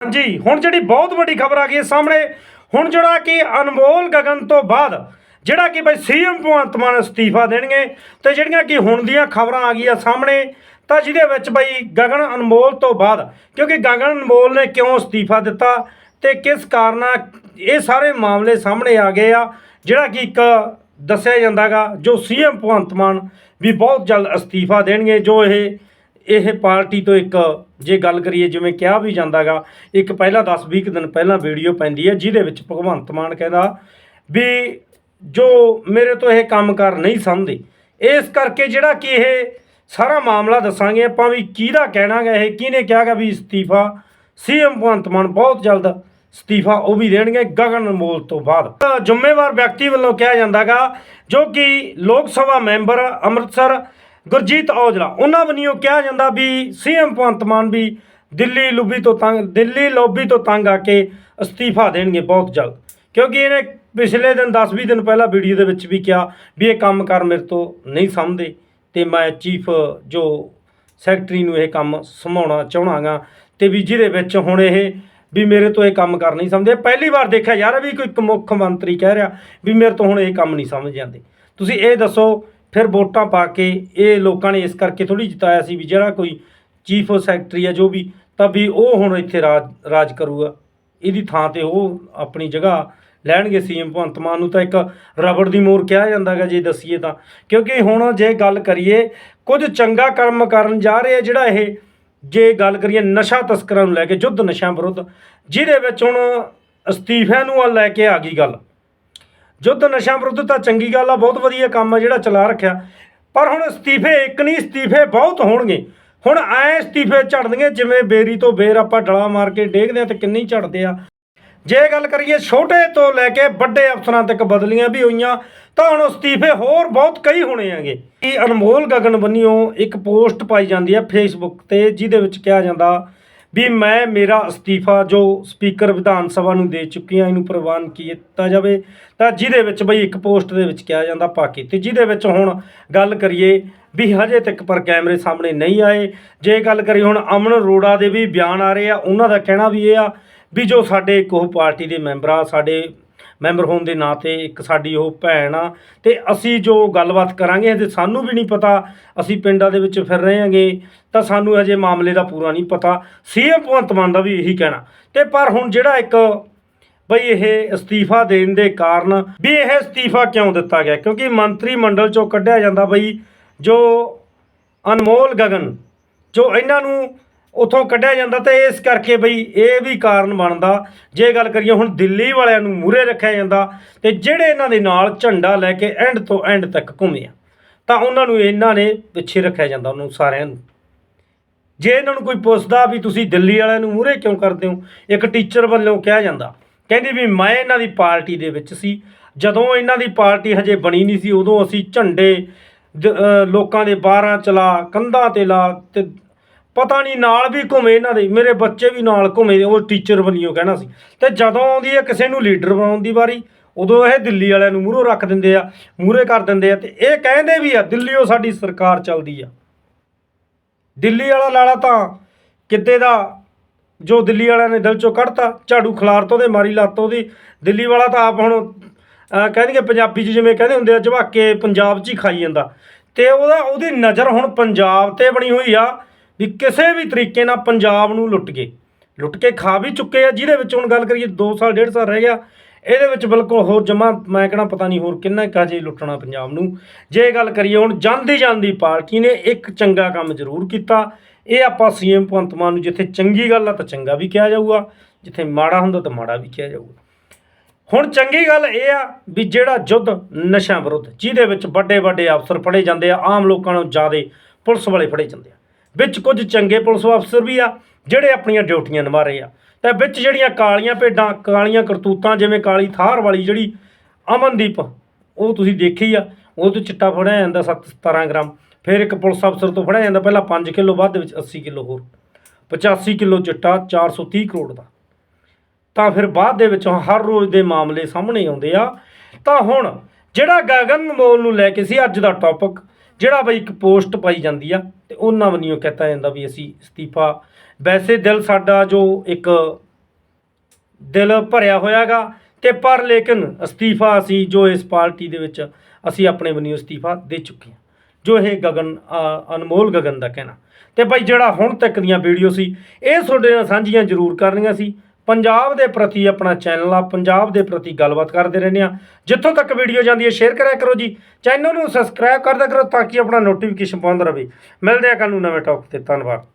ਹਾਂਜੀ ਹੁਣ ਜਿਹੜੀ ਬਹੁਤ ਵੱਡੀ ਖਬਰ ਆ ਗਈ ਹੈ ਸਾਹਮਣੇ, ਹੁਣ ਜਿਹੜਾ ਕਿ ਅਨਮੋਲ ਗਗਨ ਤੋਂ ਬਾਅਦ ਜਿਹੜਾ ਕਿ ਬਈ ਸੀਐਮ ਭਗਵੰਤ ਮਾਨ ਅਸਤੀਫਾ ਦੇਣਗੇ ਤੇ ਜਿਹੜੀਆਂ ਕਿ ਹੁਣ ਦੀਆਂ ਖਬਰਾਂ ਆ ਗਈਆਂ ਸਾਹਮਣੇ, ਤਾਂ ਜਿਹਦੇ ਵਿੱਚ ਬਈ ਗਗਨ ਅਨਮੋਲ ਤੋਂ ਬਾਅਦ, ਕਿਉਂਕਿ ਗਗਨ ਅਨਮੋਲ ਨੇ ਕਿਉਂ ਅਸਤੀਫਾ ਦਿੱਤਾ ਤੇ ਕਿਸ ਕਾਰਨ ਇਹ ਸਾਰੇ ਮਾਮਲੇ ਸਾਹਮਣੇ ਆ ਗਏ ਆ, ਜਿਹੜਾ ਕਿ ਇੱਕ ਦੱਸਿਆ ਜਾਂਦਾਗਾ, ਜੋ ਸੀਐਮ ਭਗਵੰਤ ਮਾਨ ਵੀ ਬਹੁਤ ਜਲਦ ਅਸਤੀਫਾ ਦੇਣਗੇ, ਜੋ ਇਹ ਇਹ ਪਾਰਟੀ ਤੋਂ ਇੱਕ ਜੇ ਗੱਲ ਕਰੀਏ ਜਿਵੇਂ ਕਿਹਾ ਵੀ ਜਾਂਦਾਗਾ, ਇੱਕ ਪਹਿਲਾਂ 10-20 ਕੁ ਦਿਨ ਪਹਿਲਾਂ ਵੀਡੀਓ ਪੈਂਦੀ ਹੈ ਜਿਹਦੇ ਵਿੱਚ ਭਗਵੰਤ ਮਾਨ ਕਹਿੰਦਾ ਵੀ ਜੋ ਮੇਰੇ ਤੋਂ ਇਹ ਕੰਮ ਕਰ ਨਹੀਂ ਸਮਝਦੇ ਇਸ ਕਰਕੇ ਜਿਹੜਾ ਕਿ ਇਹ ਸਾਰਾ ਮਾਮਲਾ ਦੱਸਾਂਗੇ, ਆਪਾਂ ਵੀ ਕਿਹਦਾ ਕਹਿਣਾ ਗਾ ਇਹ, ਕਿਹਨੇ ਕਿਹਾਗਾ ਵੀ ਅਸਤੀਫਾ? ਸੀਐਮ ਭਗਵੰਤ ਮਾਨ ਬਹੁਤ ਜਲਦ ਅਸਤੀਫਾ ਉਹ ਵੀ ਦੇਣਗੇ ਗਗਨ ਅਨਮੋਲ ਤੋਂ ਬਾਅਦ। ਜ਼ਿੰਮੇਵਾਰ ਵਿਅਕਤੀ ਵੱਲੋਂ ਕਿਹਾ ਜਾਂਦਾਗਾ, ਜੋ ਕਿ ਲੋਕ ਸਭਾ ਮੈਂਬਰ ਅੰਮ੍ਰਿਤਸਰ ਗੁਰਜੀਤ ਔਜਲਾ, ਉਹਨਾਂ ਵੱਲੋਂ ਕਿਹਾ ਜਾਂਦਾ ਵੀ ਸੀਐਮ ਭਗਵੰਤ ਮਾਨ ਵੀ ਦਿੱਲੀ ਲੁਬੀ ਤੋਂ ਤੰਗ, ਦਿੱਲੀ ਲੋਬੀ ਤੋਂ ਤੰਗ ਆ ਕੇ ਅਸਤੀਫਾ ਦੇਣਗੇ ਬਹੁਤ ਜਲਦ। ਕਿਉਂਕਿ ਇਹਨੇ ਪਿਛਲੇ ਦਿਨ 10-20 ਦਿਨ ਪਹਿਲਾਂ ਵੀਡੀਓ ਦੇ ਵਿੱਚ ਵੀ ਕਿਹਾ ਵੀ ਇਹ ਕੰਮ ਕਰ ਮੇਰੇ ਤੋਂ ਨਹੀਂ ਸਮਝਦੇ ਤੇ ਮੈਂ ਚੀਫ ਜੋ ਸੈਕਟਰੀ ਨੂੰ ਇਹ ਕੰਮ ਸੰਭਾਉਣਾ ਚਾਹਣਾਗਾ ਤੇ ਵੀ ਜਿਹਦੇ ਵਿੱਚ ਹੁਣ ਇਹ ਵੀ ਮੇਰੇ ਤੋਂ ਇਹ ਕੰਮ ਕਰ ਨਹੀਂ ਸਮਝਦੇ। ਪਹਿਲੀ ਵਾਰ ਦੇਖਿਆ ਯਾਰ ਵੀ ਕੋਈ ਇੱਕ ਮੁੱਖ ਮੰਤਰੀ ਕਹਿ ਰਿਹਾ ਵੀ ਮੇਰੇ ਤੋਂ ਹੁਣ ਇਹ ਕੰਮ ਨਹੀਂ ਸਮਝ ਜਾਂਦੇ। ਤੁਸੀਂ ਇਹ ਦੱਸੋ ਫਿਰ ਵੋਟਾਂ ਪਾ ਕੇ ਇਹ ਲੋਕਾਂ ਨੇ ਇਸ ਕਰਕੇ ਥੋੜੀ ਜਿਤਾਇਆ ਸੀ ਵੀ ਜਿਹੜਾ ਕੋਈ ਚੀਫ ਸੈਕਟਰੀ ਹੈ ਜੋ ਵੀ, ਤਾਂ ਵੀ ਉਹ ਹੁਣ ਇੱਥੇ ਰਾਜ ਰਾਜ ਕਰੂਗਾ। ਇਹਦੀ ਥਾਂ ਤੇ ਉਹ ਆਪਣੀ ਜਗ੍ਹਾ ਲੈਣਗੇ ਸੀਐਮ ਭਗਵੰਤ ਮਾਨ ਨੂੰ ਤਾਂ ਇੱਕ ਰਬੜ ਦੀ ਮੋਰ ਕਿਹਾ ਜਾਂਦਾ ਜਾਂਦਾਗਾ ਜੇ ਦਸੀਏ ਤਾਂ। ਕਿਉਂਕਿ ਹੁਣ ਜੇ ਗੱਲ ਕਰੀਏ, ਕੁਝ ਚੰਗਾ ਕਰਮ ਕਰਨ ਜਾ ਰਹੇ ਆ ਜਿਹੜਾ ਇਹ, ਜੇ ਗੱਲ ਕਰੀਏ ਨਸ਼ਾ ਤਸਕਰਾਂ ਨੂੰ ਲੈ ਕੇ ਯੁੱਧ ਨਸ਼ਿਆਂ ਵਿਰੁੱਧ, ਜਿਹਦੇ ਵਿੱਚ ਹੁਣ ਅਸਤੀਫਿਆਂ ਨੂੰ ਲੈ ਕੇ ਆ ਗਈ ਗੱਲ। ਯੁੱਧ ਨਸ਼ਿਆਂ ਵਿਰੁੱਧ ਤਾਂ ਚੰਗੀ ਗੱਲ ਆ, ਬਹੁਤ ਵਧੀਆ ਕੰਮ ਆ ਜਿਹੜਾ ਚਲਾ ਰੱਖਿਆ। ਪਰ ਹੁਣ ਅਸਤੀਫੇ ਇੱਕ ਨਹੀਂ, ਅਸਤੀਫੇ ਬਹੁਤ ਹੋਣਗੇ। ਹੁਣ ਐ ਅਸਤੀਫੇ ਝੜਨਗੇ, ਜਿਵੇਂ ਬੇਰੀ ਤੋਂ ਬੇਰ ਆਪਾਂ ਡਲਾ ਮਾਰ ਕੇ ਡੇਗਦੇ ਆ ਤੇ ਕਿੰਨੀ ਝੜਦੇ ਆ। ਜੇ ਗੱਲ ਕਰੀਏ ਛੋਟੇ ਤੋਂ ਲੈ ਕੇ ਵੱਡੇ ਅਫਸਰਾਂ ਤੱਕ ਬਦਲੀਆਂ ਵੀ ਹੋਈਆਂ, ਤਾਂ ਹੁਣ ਅਸਤੀਫੇ ਹੋਰ ਬਹੁਤ ਕਈ ਹੋਣੇ ਹੈਗੇ। ਕਿ ਅਨਮੋਲ ਗਗਨ ਬੰਨਿਓ ਇੱਕ ਪੋਸਟ ਪਾਈ ਜਾਂਦੀ ਹੈ ਫੇਸਬੁੱਕ ਤੇ, ਜਿਹਦੇ ਵਿੱਚ ਕਿਹਾ ਜਾਂਦਾ ਵੀ ਮੈਂ ਮੇਰਾ ਅਸਤੀਫਾ ਜੋ ਸਪੀਕਰ ਵਿਧਾਨ ਸਭਾ ਨੂੰ ਦੇ ਚੁੱਕੀ ਹਾਂ, ਇਹਨੂੰ ਪ੍ਰਵਾਨ ਕੀਤਾ ਜਾਵੇ। ਤਾਂ ਜਿਹਦੇ ਵਿੱਚ ਬਈ ਇੱਕ ਪੋਸਟ ਦੇ ਵਿੱਚ ਕਿਹਾ ਜਾਂਦਾ ਪਾਕੀ। ਤੇ ਜਿਹਦੇ ਵਿੱਚ ਹੁਣ ਗੱਲ ਕਰੀਏ ਵੀ ਹਜੇ ਤੱਕ ਪਰ ਕੈਮਰੇ ਸਾਹਮਣੇ ਨਹੀਂ ਆਏ। ਜੇ ਗੱਲ ਕਰੀ ਹੁਣ ਅਮਨ ਅਰੋੜਾ ਦੇ ਵੀ ਬਿਆਨ ਆ ਰਹੇ ਆ, ਉਹਨਾਂ ਦਾ ਕਹਿਣਾ ਵੀ ਇਹ ਆ ਵੀ ਜੋ ਸਾਡੇ ਇੱਕ ਉਹ ਪਾਰਟੀ ਦੇ ਮੈਂਬਰ ਆ, ਸਾਡੇ ਮੈਂਬਰ ਹੋਣ ਦੇ ਨਾਤੇ ਇੱਕ ਸਾਡੀ ਉਹ ਭੈਣ ਆ। ਤੇ ਅਸੀਂ ਜੋ ਗੱਲਬਾਤ ਕਰਾਂਗੇ ਤੇ ਸਾਨੂੰ ਵੀ ਨਹੀਂ ਪਤਾ। ਅਸੀਂ ਪਿੰਡਾਂ ਦੇ ਵਿੱਚ ਫਿਰ ਰਹੇ ਹਾਂਗੇ, ਤਾਂ ਸਾਨੂੰ ਅਜੇ ਮਾਮਲੇ ਦਾ ਪੂਰਾ ਨਹੀਂ ਪਤਾ। ਸੀਐਮ ਭਗਵੰਤ ਮਾਨ ਦਾ ਵੀ ਇਹੀ ਕਹਿਣਾ। ਤੇ ਪਰ ਹੁਣ ਜਿਹੜਾ ਇੱਕ ਬਈ ਇਹ ਅਸਤੀਫਾ ਦੇਣ ਦੇ ਕਾਰਨ ਵੀ ਇਹ ਅਸਤੀਫਾ ਕਿਉਂ ਦਿੱਤਾ ਗਿਆ? ਕਿਉਂਕਿ ਮੰਤਰੀ ਮੰਡਲ ਚੋਂ ਕੱਢਿਆ ਜਾਂਦਾ ਬਈ ਜੋ ਅਨਮੋਲ ਗਗਨ, ਜੋ ਇਹਨਾਂ ਨੂੰ ਉਥੋਂ ਕੱਢਿਆ ਜਾਂਦਾ ਤੇ ਇਸ ਕਰਕੇ ਬਈ ਇਹ ਵੀ ਕਾਰਨ ਬਣਦਾ। ਜੇ ਗੱਲ ਕਰੀਏ ਹੁਣ ਦਿੱਲੀ ਵਾਲਿਆਂ ਨੂੰ ਮੂਰੇ ਰੱਖਿਆ ਜਾਂਦਾ ਤੇ ਜਿਹੜੇ ਇਹਨਾਂ ਦੇ ਨਾਲ ਝੰਡਾ ਲੈ ਕੇ ਐਂਡ ਤੋਂ ਐਂਡ ਤੱਕ ਘੁੰਮੇ ਆ, ਤਾਂ ਉਹਨਾਂ ਨੂੰ ਇਹਨਾਂ ਨੇ ਪਿੱਛੇ ਰੱਖਿਆ ਜਾਂਦਾ ਉਹਨੂੰ ਸਾਰਿਆਂ ਨੂੰ। ਜੇ ਇਹਨਾਂ ਨੂੰ ਕੋਈ ਪੁੱਛਦਾ ਵੀ ਤੁਸੀਂ ਦਿੱਲੀ ਵਾਲਿਆਂ ਨੂੰ ਮੂਰੇ ਕਿਉਂ ਕਰਦੇ ਹੋ, ਇੱਕ ਟੀਚਰ ਵੱਲੋਂ ਕਿਹਾ ਜਾਂਦਾ, ਕਹਿੰਦੀ ਵੀ ਮੈਂ ਇਹਨਾਂ ਦੀ ਪਾਰਟੀ ਦੇ ਵਿੱਚ ਸੀ, ਜਦੋਂ ਇਹਨਾਂ ਦੀ ਪਾਰਟੀ ਹਜੇ ਬਣੀ ਨਹੀਂ ਸੀ ਉਦੋਂ ਅਸੀਂ ਝੰਡੇ ਲੋਕਾਂ ਦੇ ਬਾਹਰਾਂ ਚਲਾ, ਕੰਧਾਂ ਤੇ ਲਾ ਤੇ ਪਤਾ ਨਹੀਂ ਨਾਲ ਵੀ ਘੁੰਮੇ ਇਹਨਾਂ ਦੇ, ਮੇਰੇ ਬੱਚੇ ਵੀ ਨਾਲ ਘੁੰਮੇ ਉਹ ਟੀਚਰ ਵੱਲੋਂ ਕਹਿਣਾ ਸੀ। ਤੇ ਜਦੋਂ ਆਉਂਦੀ ਹੈ ਕਿਸੇ ਨੂੰ ਲੀਡਰ ਬਣਾਉਣ ਦੀ ਵਾਰੀ, ਉਦੋਂ ਇਹ ਦਿੱਲੀ ਵਾਲਿਆਂ ਨੂੰ ਮੂਹਰੋਂ ਰੱਖ ਦਿੰਦੇ ਆ, ਮੂਹਰੇ ਕਰ ਦਿੰਦੇ ਆ ਤੇ ਇਹ ਕਹਿੰਦੇ ਵੀ ਆ, ਦਿੱਲੀੋਂ ਸਾਡੀ ਸਰਕਾਰ ਚੱਲਦੀ ਆ। ਦਿੱਲੀ ਵਾਲਾ ਲਾਲਾ ਤਾਂ ਕਿਤੇ ਦਾ ਜੋ ਦਿੱਲੀ ਵਾਲਿਆਂ ਨੇ ਦਿਲ ਚੋਂ ਕੱਢਤਾ, ਝਾੜੂ ਖਲਾਰ ਤੋਂ ਦੇ ਮਾਰੀ ਲੱਤ ਉਹਦੀ। ਦਿੱਲੀ ਵਾਲਾ ਤਾਂ ਆਪ ਹੁਣ, ਅਹ ਕਹਿੰਦੇ ਪੰਜਾਬੀ 'ਚ ਜਿਵੇਂ ਕਹਿੰਦੇ ਹੁੰਦੇ ਆ, ਜਵਾਕੇ ਪੰਜਾਬ 'ਚ ਹੀ ਖਾਈ ਜਾਂਦਾ। ਤੇ ਉਹਦਾ, ਉਹਦੀ ਨਜ਼ਰ ਹੁਣ ਪੰਜਾਬ ਤੇ ਬਣੀ ਹੋਈ ਆ ਵੀ ਕਿਸੇ ਵੀ ਤਰੀਕੇ ਨਾਲ ਪੰਜਾਬ ਨੂੰ ਲੁੱਟ ਕੇ ਲੁੱਟ ਕੇ ਖਾ ਵੀ ਚੁੱਕੇ ਆ, ਜਿਹਦੇ ਵਿੱਚ ਹੁਣ ਗੱਲ ਕਰੀਏ 2 ਸਾਲ 1.5 ਸਾਲ ਰਹਿ ਗਿਆ। ਇਹਦੇ ਵਿੱਚ ਬਿਲਕੁਲ ਹੋਰ ਜਮਾ, ਮੈਂ ਕਹਿਣਾ ਪਤਾ ਨਹੀਂ ਹੋਰ ਕਿੰਨਾ ਕਾਜੇ ਲੁੱਟਣਾ ਪੰਜਾਬ ਨੂੰ। ਜੇ ਗੱਲ ਕਰੀਏ ਹੁਣ ਜਾਂਦੀ ਜਾਂਦੀ ਪਾਰਟੀ ਨੇ ਇੱਕ ਚੰਗਾ ਕੰਮ ਜ਼ਰੂਰ ਕੀਤਾ। ਇਹ ਆਪਾਂ ਸੀਐਮ ਭਗਵੰਤ ਮਾਨ ਨੂੰ ਜਿੱਥੇ ਚੰਗੀ ਗੱਲ ਆ ਤਾਂ ਚੰਗਾ ਵੀ ਕਿਹਾ ਜਾਊਗਾ। ਜਿੱਥੇ ਮਾੜਾ ਹੁੰਦਾ ਤਾਂ ਮਾੜਾ ਵੀ ਕਿਹਾ ਜਾਊਗਾ। ਹੁਣ ਚੰਗੀ ਗੱਲ ਇਹ ਆ ਵੀ ਜਿਹੜਾ ਯੁੱਧ ਨਸ਼ਾ ਵਿਰੁੱਧ, ਜਿਹਦੇ ਵਿੱਚ ਵੱਡੇ ਵੱਡੇ ਅਫਸਰ ਫੜੇ ਜਾਂਦੇ ਆ, ਆਮ ਲੋਕਾਂ ਨੂੰ ਜ਼ਿਆਦਾ ਪੁਲਿਸ ਵਾਲੇ ਫੜੇ ਜਾਂਦੇ ਆ। ਵਿੱਚ ਕੁਝ ਚੰਗੇ ਪੁਲਿਸ ਅਫਸਰ ਵੀ ਆ, ਜਿਹੜੇ ਆਪਣੀਆਂ ਡਿਊਟੀਆਂ ਨਿਭਾ ਰਹੇ ਆ। ਤੇ ਵਿੱਚ ਜਿਹੜੀਆਂ ਕਾਲੀਆਂ ਭੇਡਾਂ, ਕਾਲੀਆਂ ਕਰਤੂਤਾਂ, ਜਿਵੇਂ ਕਾਲੀ ਥਾਰ ਵਾਲੀ ਜਿਹੜੀ ਅਮਨਦੀਪ, ਉਹ ਤੁਸੀਂ ਦੇਖੀ ਆ ਉਹ ਤੋਂ ਚਿੱਟਾ ਫੜਿਆ ਜਾਂਦਾ 7 17 ਗ੍ਰਾਮ। ਫਿਰ ਇੱਕ ਪੁਲਿਸ ਅਫਸਰ ਤੋਂ ਫੜਿਆ ਜਾਂਦਾ, ਪਹਿਲਾਂ 5 ਕਿਲੋ, ਬਾਅਦ ਦੇ ਵਿੱਚ 80 ਕਿਲੋ ਹੋਰ। 85 ਕਿਲੋ ਚਿੱਟਾ 430 ਕਰੋੜ ਦਾ। ਤਾਂ ਫਿਰ ਬਾਅਦ ਦੇ ਵਿੱਚ ਹਰ ਰੋਜ਼ ਦੇ ਮਾਮਲੇ ਸਾਹਮਣੇ ਆਉਂਦੇ ਆ। ਤਾਂ ਹੁਣ ਜਿਹੜਾ ਗਗਨ ਮੋਲ ਨੂੰ ਲੈ ਕੇ ਸੀ ਅੱਜ ਦਾ ਟੌਪਿਕ ਜਿਹੜਾ ਬਈ ਇੱਕ ਪੋਸਟ ਪਾਈ ਜਾਂਦੀ ਆ ਤੇ ਉਹਨਾਂ ਵੱਲੋਂ ਕਹਤਾ ਜਾਂਦਾ ਵੀ ਅਸੀਂ ਅਸਤੀਫਾ, ਵੈਸੇ ਦਿਲ ਸਾਡਾ ਜੋ ਇੱਕ ਦਿਲ ਭਰਿਆ ਹੋਇਆਗਾ ਤੇ ਪਰ ਲੇਕਿਨ ਅਸਤੀਫਾ ਅਸੀਂ ਜੋ ਇਸ ਪਾਰਟੀ ਦੇ ਵਿੱਚ ਅਸੀਂ ਆਪਣੇ ਵੱਲੋਂ ਅਸਤੀਫਾ ਦੇ ਚੁੱਕੇ ਹਾਂ। ਜੋ ਇਹ ਗਗਨ ਅਨਮੋਲ ਗਗਨ ਦਾ ਕਹਿਣਾ। ਤੇ ਭਾਈ ਜਿਹੜਾ ਹੁਣ ਤੱਕ ਦੀਆਂ ਵੀਡੀਓ ਸੀ, ਇਹ ਤੁਹਾਡੇ ਨਾਲ ਸਾਂਝੀਆਂ ਜ਼ਰੂਰ ਕਰਨੀਆਂ ਸੀ। ਪੰਜਾਬ ਦੇ ਪ੍ਰਤੀ ਆਪਣਾ ਚੈਨਲ ਆ, ਪੰਜਾਬ ਦੇ ਪ੍ਰਤੀ ਗੱਲਬਾਤ ਕਰਦੇ ਰਹਿੰਦੇ ਆ। ਜਿੱਥੋਂ ਤੱਕ ਵੀਡੀਓ ਜਾਂਦੀ ਹੈ ਸ਼ੇਅਰ ਕਰਿਆ ਕਰੋ ਜੀ। ਚੈਨਲ ਨੂੰ ਸਬਸਕ੍ਰਾਈਬ ਕਰਦਾ ਕਰੋ ਤਾਂ ਕਿ ਆਪਣਾ ਨੋਟੀਫਿਕੇਸ਼ਨ ਪਾਉਂਦਾ ਰਹੇ। ਮਿਲਦੇ ਆ ਕੱਲ ਨੂੰ ਨਵੇਂ ਟੌਪ ਤੇ। ਧੰਨਵਾਦ।